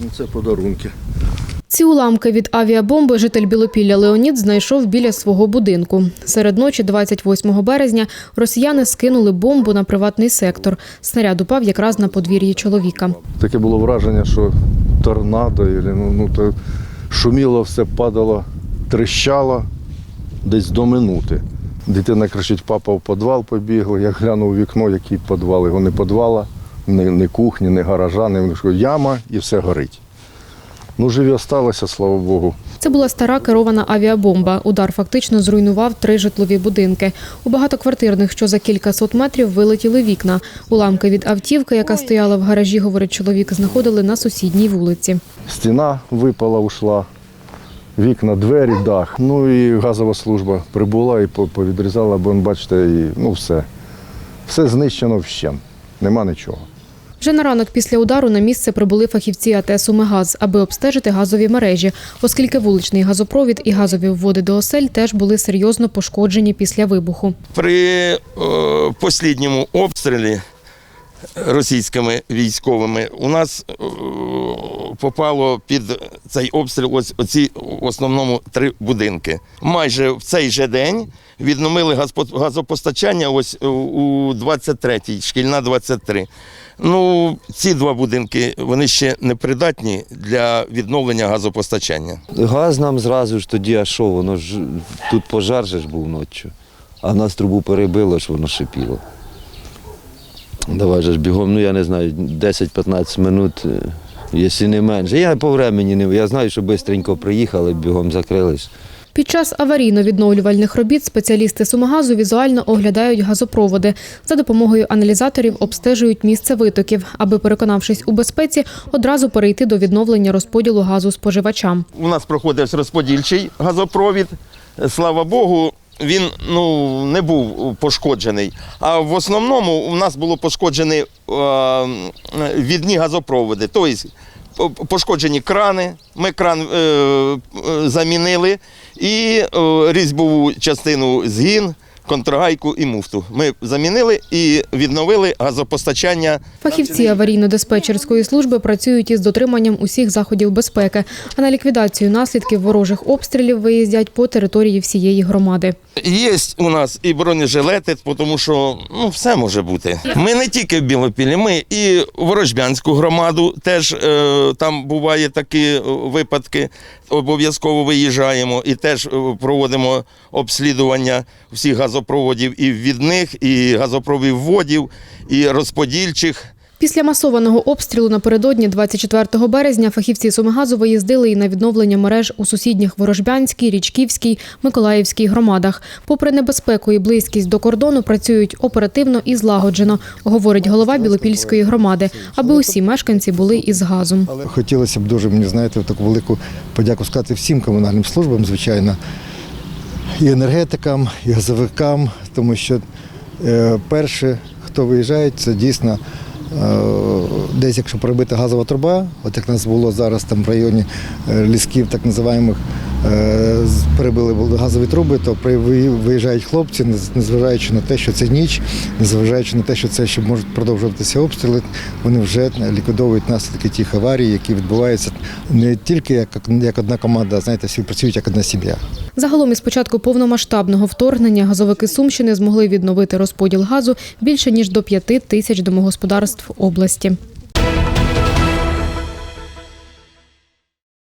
Ну, Це подарунки. Ці уламки від авіабомби житель Білопілля Леонід знайшов біля свого будинку. Серед ночі, 28 березня, росіяни скинули бомбу на приватний сектор. Снаряд упав якраз на подвір'ї чоловіка. Таке було враження, що торнадо, ну, ну, то шуміло, все падало, тріщало десь до минути. Дитина кричить, папа в підвал побігла. Я глянув у вікно, який підвал. Його не підвала, ні, ні кухні, ні гаража, ні яма і все горить. Ну, живі осталося, слава Богу. Це була стара керована авіабомба. Удар фактично зруйнував три житлові будинки. У багатоквартирних, що за кількасот метрів, вилетіли вікна. Уламки від автівки, яка стояла в гаражі, говорить чоловік, знаходили на сусідній вулиці. Стіна випала, ушла, вікна, двері, дах. Ну і газова служба прибула і повідрізала, бо бачите, і, ну все. Все знищено вщент. Нема нічого. Вже на ранок після удару на місце прибули фахівці АТ «Сумигаз», аби обстежити газові мережі, оскільки вуличний газопровід і газові вводи до осель теж були серйозно пошкоджені після вибуху. При е, послідньому обстрілі російськими військовими у нас е, попало під цей обстріл ось оці в основному три будинки. Майже в цей же день відновили газопостачання ось у 23-й, шкільна 23. Ну, ці два будинки вони ще не придатні для відновлення газопостачання. Газ нам зразу ж тоді, а що, воно ж тут пожар же ж був ночі. А нас трубу перебило, ж воно шипіло. Давай же ж бігом, ну я не знаю, 10-15 минут, е, якщо не менше. Я по времені не я знаю, що швидко приїхали, бігом закрились. Під час аварійно-відновлювальних робіт спеціалісти «Сумигазу» візуально оглядають газопроводи. За допомогою аналізаторів обстежують місце витоків, аби, переконавшись у безпеці, одразу перейти до відновлення розподілу газу споживачам. У нас проходив розподільчий газопровід. Слава Богу, він ну, не був пошкоджений. А в основному у нас було пошкоджені е, відні газопроводи. Тобто пошкоджені крани. Ми кран е, е, замінили і е, різьбову частину згін. Контргайку і муфту. Ми замінили і відновили газопостачання Фахівці аварійно-диспетчерської служби працюють із дотриманням усіх заходів безпеки, а на ліквідацію наслідків ворожих обстрілів виїздять по території всієї громади. Є у нас і бронежилети, тому що ну, все може бути. Ми не тільки в Білопілі, ми і в Ворожбянську громаду теж е, там буває такі е, випадки. Обов'язково виїжджаємо і теж е, проводимо обслідування всіх газопроводів і ввідних, і газопровідводів, і розподільчих. Після масованого обстрілу напередодні 24 березня фахівці Сумигазу виїздили і на відновлення мереж у сусідніх Ворожбянській, Річківській, Миколаївській громадах. Попри небезпеку і близькість до кордону, працюють оперативно і злагоджено, говорить голова Білопільської громади, аби усі мешканці були із газом. Але хотілося б дуже мені знаєте таку велику подяку сказати всім комунальним службам, звичайно, і енергетикам, і газовикам, тому що е, перше, хто виїжджає, це дійсно. е, Десь, якщо пробити газова труба, от як нас було зараз там в районі е, лісків, так називаємих, з- перебили були газові труби, то виїжджають хлопці, нез- незважаючи на те, що це ніч, незважаючи на те, що це ще можуть продовжуватися обстріли, вони вже ліквідовують наслідки тих аварій, які відбуваються не тільки як, як одна команда, знаєте, всі працюють як одна сім'я. Загалом із початку повномасштабного вторгнення газовики Сумщини змогли відновити розподіл газу більше ніж до п'яти тисяч домогосподарств області.